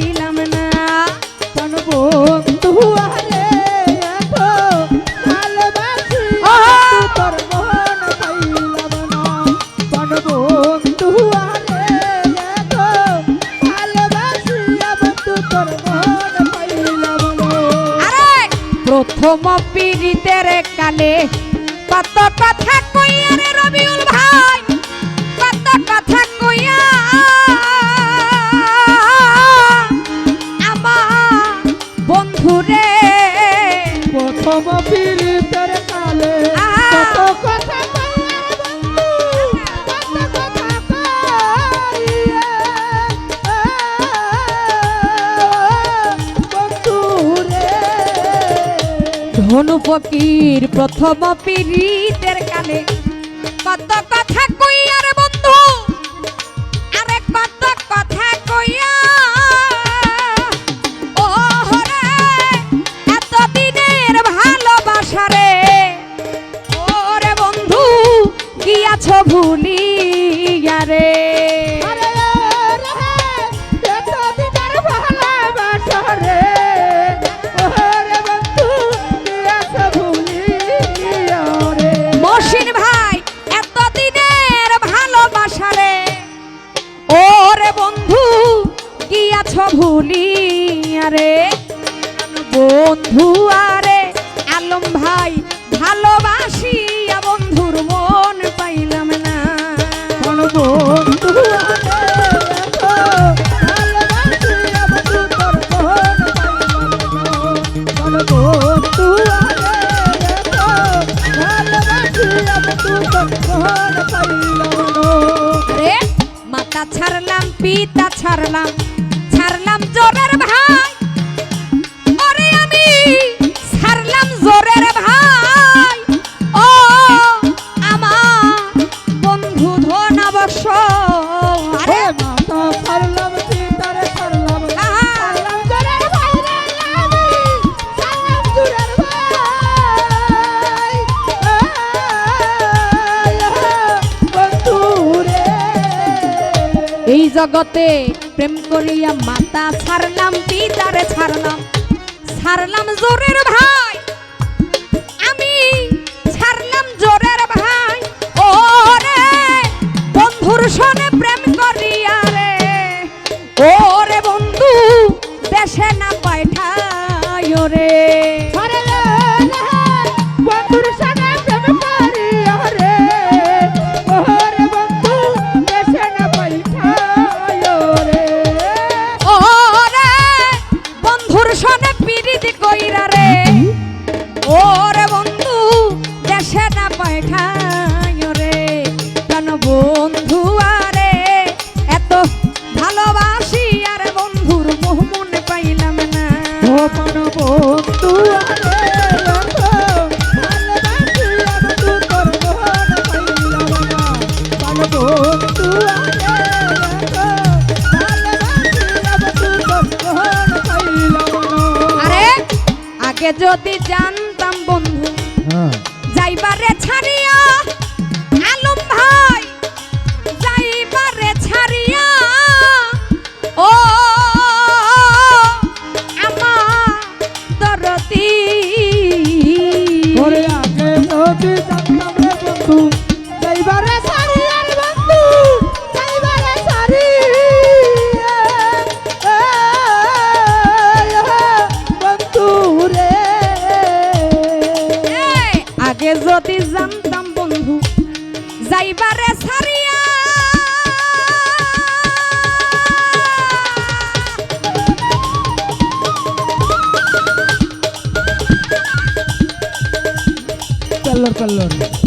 পাইলাম না। কোন বন্ধু আরে এত ভালোবাসি ওহো! তোর মন পাইলাম না। কোন বন্ধু আরে ভালোবাসি তোর মন পাইলাম না। আরে! প্রথম পীড়িতের কালে কত কথা কইয়া রে রবিউল ধনু ফকির প্রথম পীড়িতের কালে। কত কথা কই আরে গিয়াছ ভুলিয়া রে। বন্ধু আরে আলম ভাই ভালোবাসিয়া বন্ধুর মন পাইলাম না। বন্ধু ভালোবাসি ভালোবাসি মাতা ছাড়লাম পিতা ছাড়লাম। ছাড়লাম ভাই। ওরে আমি ছাড়লাম জোরের ভাই। ও আমার বন্ধু ধন অবশ্য আরে এ ছাড়লাম পিতারে ছাড়লাম? ছাড়লাম জোরের ভাই রে আমি ছাড়লাম জোরের ভাই। বন্ধু রে। এই জগতে প্রেম করিয়া মাতা ছাড়লাম পিতারে ছাড়লাম। ছাড়লাম জোরের ভাই। আমি ছাড়লাম জোরের ভাই। ও রে বন্ধুর সনে প্রেম করিয়া রে। ও রে বন্ধু দেশে না পাঠায় রে রে, মন calor, calor.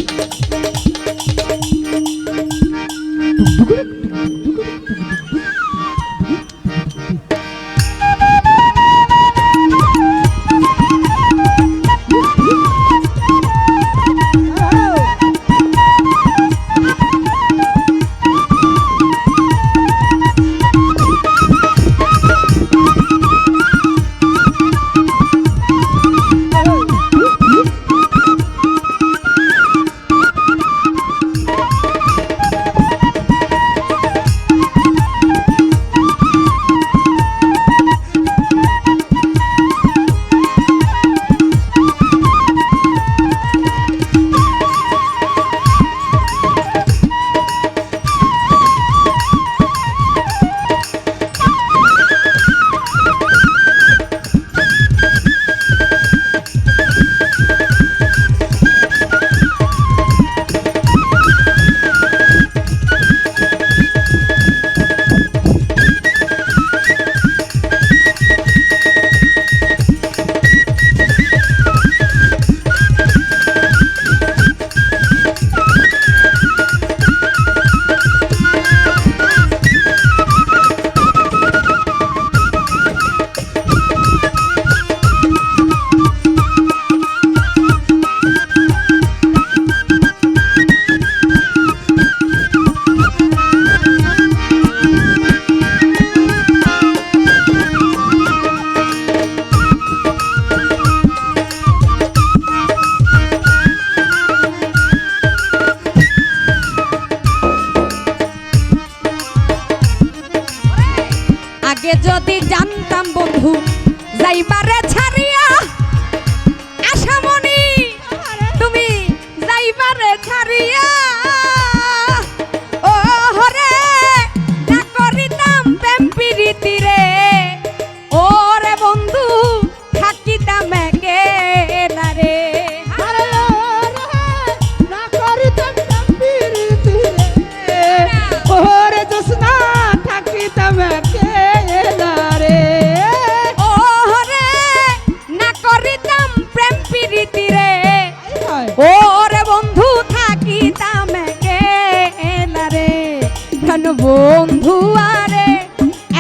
বন্ধু আরে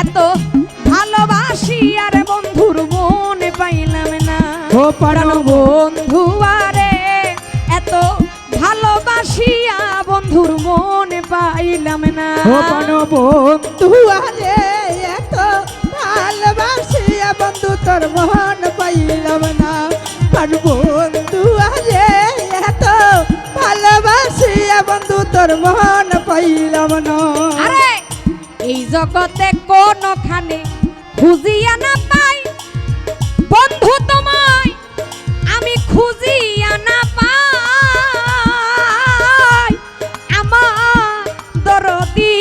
এত ভালোবাসি আরে বন্ধুর মনে পাইলাম না। ও পারো বন্ধু আরে এত ভালোবাসিয়া বন্ধুর মনে পাইলাম না। ও পানো বন্ধু আরে এত ভালোবাসিয়া বন্ধু তোর মন পাইলাম না। পান বন্ধু আরে এত ভালোবাসিয়া বন্ধু মন পাইলাম না। আরে এই জগতে কোনখানে খুঁজিয়া না পাই। বন্ধু তোমায় আমি খুঁজিয়া না পাই। আমার দরদি।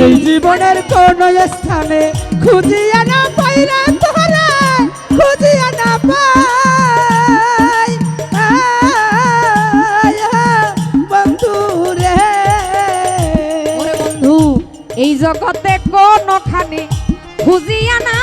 এই জীবনের কোন স্থানে খুঁজিয়া না পাইরা তোরা জগতে কোনখানে খুঁজিয়া না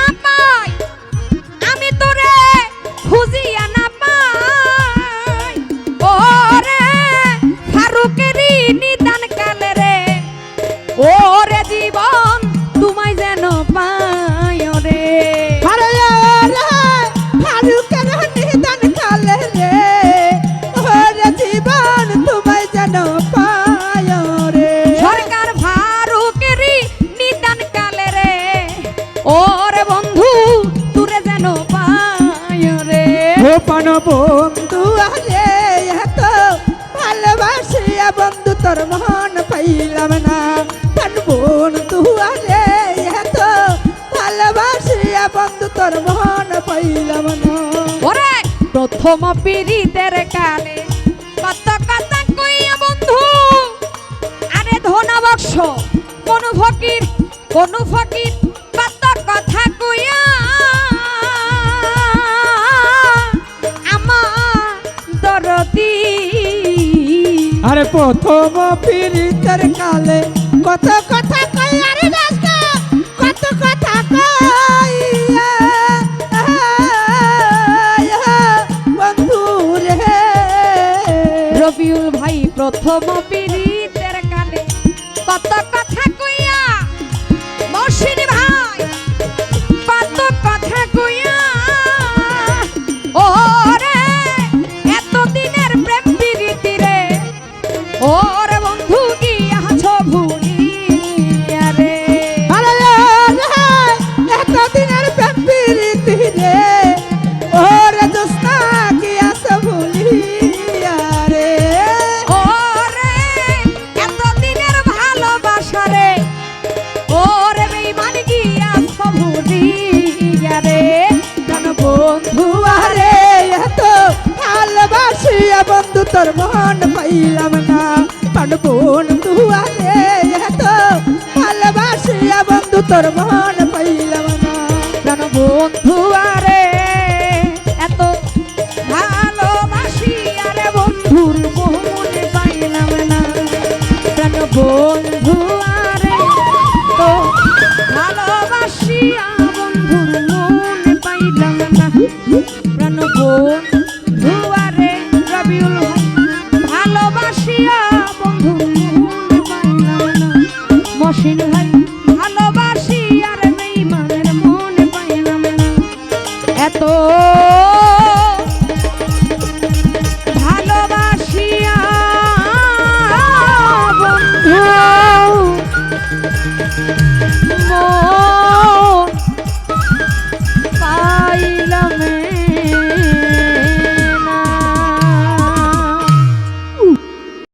বন্ধু তোর মন পাইলাম না পান বন্ধু আরে এত ভালোবাসিয়া বন্ধু তোর মন পাইলাম না ওরে প্রথম পীড়িতের কালে কত কথা কইয়া বন্ধু আরে ধনা কোন ফকির কোন ফকির প্রথম পীড়িতের কালে কত কথা কই আরে কত কথা কই বন্ধু রে রবিউল ভাই, প্রথম পীড়িতের তোর মন পাইলাম না। পানবন দুয়ারে এত ভালোবাসিয়া বন্ধু, তোর মন পাইলাম না। পানবন দুয়ারে এত ভালোবাসিয়া রে বন্ধুর মন পাইলাম না। পানবন এত